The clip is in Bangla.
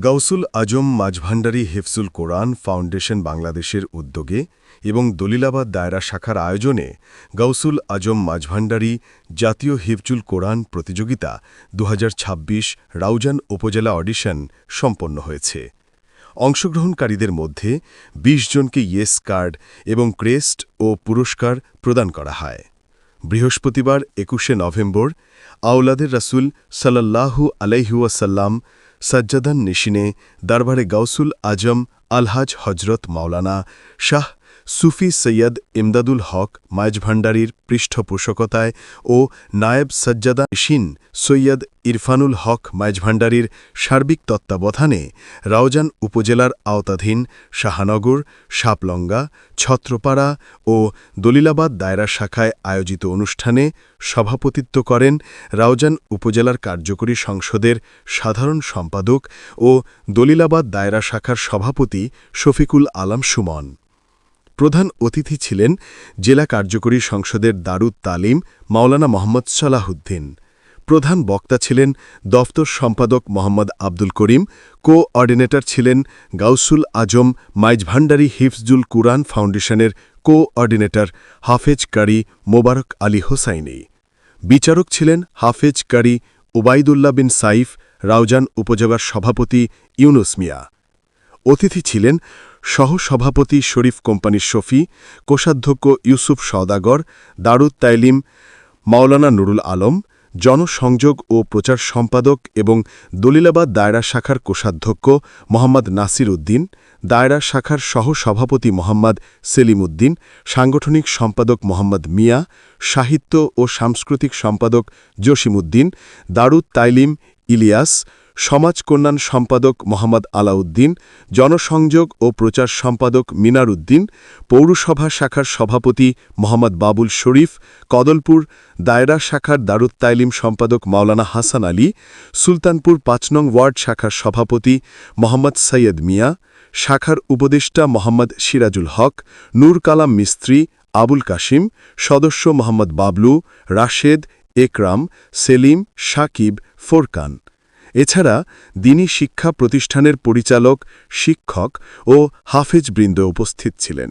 গাউসুল আজম মাঝভান্ডারী হেফসুল কোরআন ফাউন্ডেশন বাংলাদেশের উদ্যোগে এবং দলিলাবাদ দায়রা শাখার আয়োজনে গাউসুল আজম মাঝভান্ডারী জাতীয় হিফজুল কোরআন প্রতিযোগিতা দু হাজার ছাব্বিশ রাউজান উপজেলা অডিশন সম্পন্ন হয়েছে। অংশগ্রহণকারীদের মধ্যে ২০ জনকে ইয়েস কার্ড এবং ক্রেস্ট ও পুরস্কার প্রদান করা হয়। বৃহস্পতিবার একুশে নভেম্বর আওলাদের রাসুল সাল্লাল্লাহু আলাইহুয়াসাল্লাম সাজ্জাদান নিশিনে দরবারে গাউসুল আজম আলহাজ হজরত মাওলানা শাহ সুফি সৈয়দ ইমদাদুল হক মাইজভান্ডারির পৃষ্ঠপোষকতায় ও নায়েব সজ্জাদা নিশিন সৈয়দ ইরফানুল হক মাইজভান্ডারির সার্বিক তত্ত্বাবধানে রাউজান উপজেলার আওতাধীন শাহানগর, সাপলঙ্গা, ছত্রপাড়া ও দলিলাবাদ দায়রা শাখায় আয়োজিত অনুষ্ঠানে সভাপতিত্ব করেন রাউজান উপজেলার কার্যকরী সংসদের সাধারণ সম্পাদক ও দলিলাবাদ দায়রা শাখার সভাপতি শফিকুল আলম সুমন। প্রধান অতিথি ছিলেন জেলা কার্যকরী সংসদের দারুদ তালিম, মাওলানা মোহাম্মদ সালাহুদ্দিন। প্রধান বক্তা ছিলেন দফতর সম্পাদক মোহাম্মদ আব্দুল করিম কো অর্ডিনেটর ছিলেন গাউসুল আজম মাইজভান্ডারি হিফজুল কুরআন ফাউন্ডেশনের কো অর্ডিনেটর হাফেজ কারি মোবারক আলী হোসাইনি। বিচারক ছিলেন হাফেজ কারি ওবায়দুল্লাহ বিন সাইফ, রাউজান উপজেলার সভাপতি ইউনুস মিয়া। অতিথি ছিলেন সহসভাপতি শরীফ কোম্পানির শফি, কোষাধ্যক্ষ ইউসুফ সওদাগর, দারুদ তাইলিম, মাওলানা নুরুল আলম, জনসংযোগ ও প্রচার সম্পাদক এবং দলিলাবাদ দায়রা শাখার কোষাধ্যক্ষ মোহাম্মদ নাসির উদ্দিন, দায়রা শাখার সহসভাপতি মোহাম্মদ সেলিম উদ্দিন, সাংগঠনিক সম্পাদক মোহাম্মদ মিয়া, সাহিত্য ও সাংস্কৃতিক সম্পাদক জসিমউদ্দিন দারুদ তাইলিম ইলিয়াস সমাজ কল্যাণ সম্পাদক মোহাম্মদ আলাউদ্দিন, জনসংযোগ ও প্রচার সম্পাদক মিনার উদ্দিন পৌরসভা শাখার সভাপতি মোহাম্মদ বাবুল শরীফ, কদলপুর দায়রা শাখার দারুদ তাইলিম সম্পাদক মাওলানা হাসান আলী, সুলতানপুর পাঁচ নং ওয়ার্ড শাখার সভাপতি মোহাম্মদ সৈয়দ মিয়া, শাখার উপদেষ্টা মোহাম্মদ সিরাজুল হক, নূর কালাম মিস্ত্রি আবুল কাশিম, সদস্য মোহাম্মদ বাবলু, রাশেদ, একরাম, সেলিম, সাকিব, ফোরকান। এছাড়া দিনী শিক্ষা প্রতিষ্ঠানের পরিচালক শিক্ষক ও হাফেজবৃন্দ উপস্থিত ছিলেন।